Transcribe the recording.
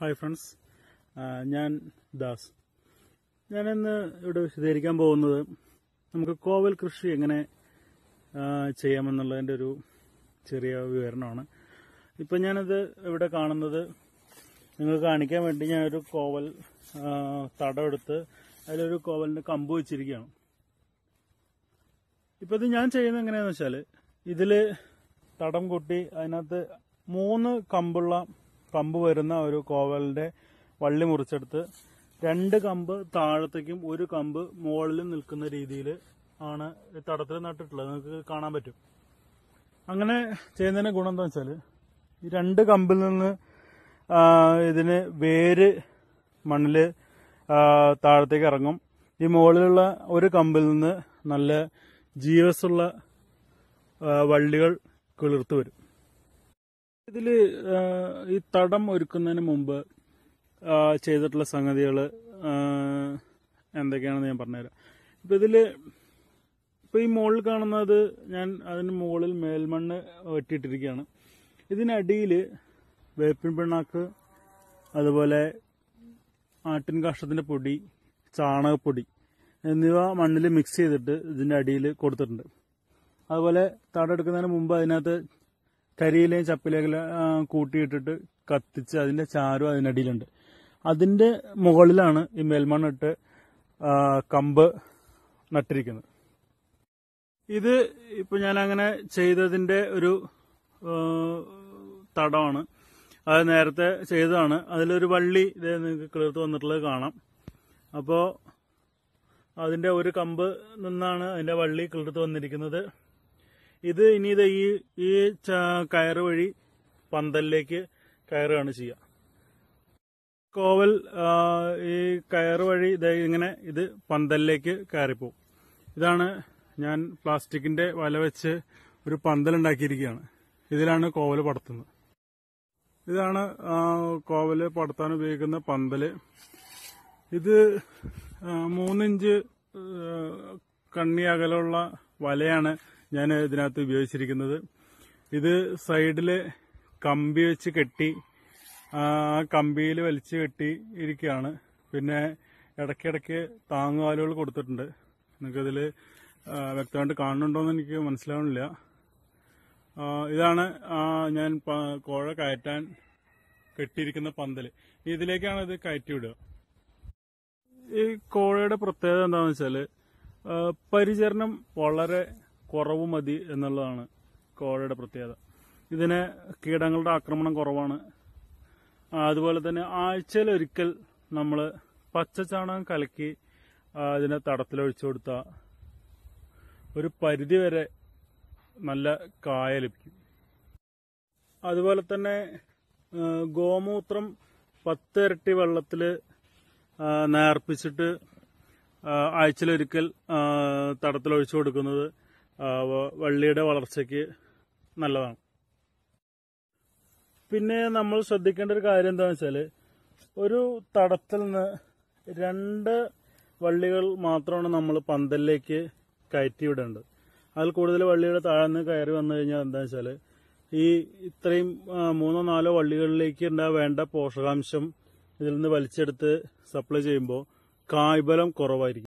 Hi friends. ഞാൻ ദാസ്. ഞാനിന്ന് ഇവിടെ വിശദീകരിക്കാൻ പോകുന്നത് നമുക്ക് കോവൽ കൃഷി എങ്ങനെ ചെയ്യാമെന്നുള്ളതിന്റെ ഒരു ചെറിയ വിവരണമാണ്. ഇപ്പം ഞാനിത് ഇവിടെ കാണുന്നത് നിങ്ങൾക്ക് കാണിക്കാൻ വേണ്ടി ഞാനൊരു കോവൽ തടമെടുത്ത് അതിലൊരു കോവലിന്റെ കമ്പ് വെച്ചിരിക്കുകയാണ്. ഇപ്പം ഇത് ഞാൻ ചെയ്യുന്നത് എങ്ങനെയാണെന്ന് വെച്ചാൽ ഇതിൽ തടം കൂട്ടി അതിനകത്ത് മൂന്ന് കമ്പുള്ള കമ്പ് വരുന്ന ഒരു കോവലിന്റെ വള്ളി മുറിച്ചെടുത്ത് രണ്ട് കമ്പ് താഴത്തേക്കും ഒരു കമ്പ് മുകളിലും നിൽക്കുന്ന രീതിയിൽ ആണ് തടത്തിൽ നട്ടിട്ടുള്ളത്. നിങ്ങൾക്ക് കാണാൻ പറ്റും. അങ്ങനെ ചെയ്യുന്നതിന്റെ ഗുണം എന്താ വെച്ചാൽ ഈ രണ്ട് കമ്പിൽ നിന്ന് ഇതിന് വേര് മണ്ണിൽ താഴത്തേക്ക് ഇറങ്ങും. ഈ മുകളിലുള്ള ഒരു കമ്പിൽ നിന്ന് നല്ല ജീവസുള്ള വള്ളികൾ കിളിർത്ത് വരും. ഇതിൽ ഈ തടം ഒരുക്കുന്നതിന് മുമ്പ് ചെയ്തിട്ടുള്ള സംഗതികൾ എന്തൊക്കെയാണെന്ന് ഞാൻ പറഞ്ഞുതരാം. ഇപ്പൊ ഇതിൽ ഇപ്പൊ ഈ മുകളിൽ കാണുന്നത് ഞാൻ അതിന് മുകളിൽ മേൽമണ്ണ് വെട്ടിയിട്ടിരിക്കുകയാണ്. ഇതിനടിയിൽ വേപ്പിൻ പിണ്ണാക്ക് അതുപോലെ ആട്ടിൻ കാഷ്ടത്തിന്റെ പൊടി ചാണകപ്പൊടി എന്നിവ മണ്ണിൽ മിക്സ് ചെയ്തിട്ട് ഇതിന്റെ അടിയിൽ കൊടുത്തിട്ടുണ്ട്. അതുപോലെ തടെടുക്കുന്നതിന് മുമ്പ് അതിനകത്ത് കരിയിലെയും ചപ്പിലേക്കെല്ലാം കൂട്ടിയിട്ടിട്ട് കത്തിച്ച് അതിന്റെ ചാരും അതിനടിയിലുണ്ട്. അതിന്റെ മുകളിലാണ് ഈ മേൽമണ്ണിട്ട് കമ്പ് നട്ടിരിക്കുന്നത്. ഇത് ഇപ്പൊ ഞാൻ അങ്ങനെ ചെയ്തതിന്റെ ഒരു തടമാണ്. അത് നേരത്തെ ചെയ്തതാണ്. അതിലൊരു വള്ളി ഇത് നിങ്ങൾക്ക് കിളിർത്ത് വന്നിട്ടുള്ളത് കാണാം. അപ്പോൾ അതിന്റെ ഒരു കമ്പ് നിന്നാണ് അതിന്റെ വള്ളി കിളിർത്ത് വന്നിരിക്കുന്നത്. ഇത് ഇനി ഇത് ഈ ഈ കയറ് വഴി പന്തലിലേക്ക് കയറുകയാണ് ചെയ്യുക. കോവൽ ഈ കയറ് വഴി ഇങ്ങനെ ഇത് പന്തലിലേക്ക് കയറിപ്പോവും. ഇതാണ് ഞാൻ പ്ലാസ്റ്റിക്കിന്റെ വല വെച്ച് ഒരു പന്തൽ ഉണ്ടാക്കിയിരിക്കുകയാണ്. ഇതിലാണ് കോവൽ പടത്തുന്നത്. ഇതാണ് കോവൽ പടത്താൻ ഉപയോഗിക്കുന്ന പന്തൽ ഇത് മൂന്നിഞ്ച് കണ്ണി അകലമുള്ള വലയാണ് ഞാൻ ഇതിനകത്ത് ഉപയോഗിച്ചിരിക്കുന്നത്. ഇത് സൈഡിൽ കമ്പി വെച്ച് കെട്ടി ആ കമ്പിയിൽ വലിച്ചു കെട്ടി ഇരിക്കുകയാണ്. പിന്നെ ഇടയ്ക്കിടയ്ക്ക് താങ്ങുകാലുകൾ കൊടുത്തിട്ടുണ്ട്. നിങ്ങൾക്കതിൽ വ്യക്തമായിട്ട് കാണുന്നുണ്ടോയെന്ന് എനിക്ക് മനസ്സിലാവണില്ല ഇതാണ് ഞാൻ കോഴ കയറ്റാൻ കെട്ടിയിരിക്കുന്ന പന്തൽ ഇതിലേക്കാണ് ഇത് കയറ്റി വിടുക ഈ കോഴയുടെ പ്രത്യേകത എന്താണെന്ന് വെച്ചാൽ പരിചരണം വളരെ കുറവ് മതി എന്നുള്ളതാണ് കോഴയുടെ പ്രത്യേകത. ഇതിന് കീടങ്ങളുടെ ആക്രമണം കുറവാണ്. അതുപോലെ തന്നെ ആഴ്ചയിൽ ഒരിക്കൽ നമ്മൾ പച്ചച്ചാണകം കലക്കി അതിനെ തടത്തിലൊഴിച്ചു കൊടുത്താൽ ഒരു പരിധി വരെ നല്ല കായ ലഭിക്കും. അതുപോലെ തന്നെ ഗോമൂത്രം പത്ത് ഇരട്ടി വെള്ളത്തിൽ നേർപ്പിച്ചിട്ട് ആഴ്ചയിലൊരിക്കൽ തടത്തിലൊഴിച്ചു കൊടുക്കുന്നത് വള്ളിയുടെ വളർച്ചയ്ക്ക് നല്ലതാണ്. പിന്നെ നമ്മൾ ശ്രദ്ധിക്കേണ്ട ഒരു കാര്യം എന്താണെന്ന് വെച്ചാൽ ഒരു തടത്തിൽ നിന്ന് രണ്ട് വള്ളികൾ മാത്രമാണ് നമ്മൾ പന്തലിലേക്ക് കയറ്റി വിടേണ്ടത്. അതിൽ കൂടുതൽ വള്ളികൾ താഴ്ന്ന് കയറി വന്നു കഴിഞ്ഞാൽ എന്താണെന്ന് വെച്ചാൽ ഈ ഇത്രയും മൂന്നോ നാലോ വള്ളികളിലേക്ക് ഉണ്ടാ വേണ്ട പോഷകാംശം ഇതിൽ നിന്ന് വലിച്ചെടുത്ത് സപ്ലൈ ചെയ്യുമ്പോൾ കായ്ബലം കുറവായിരിക്കും.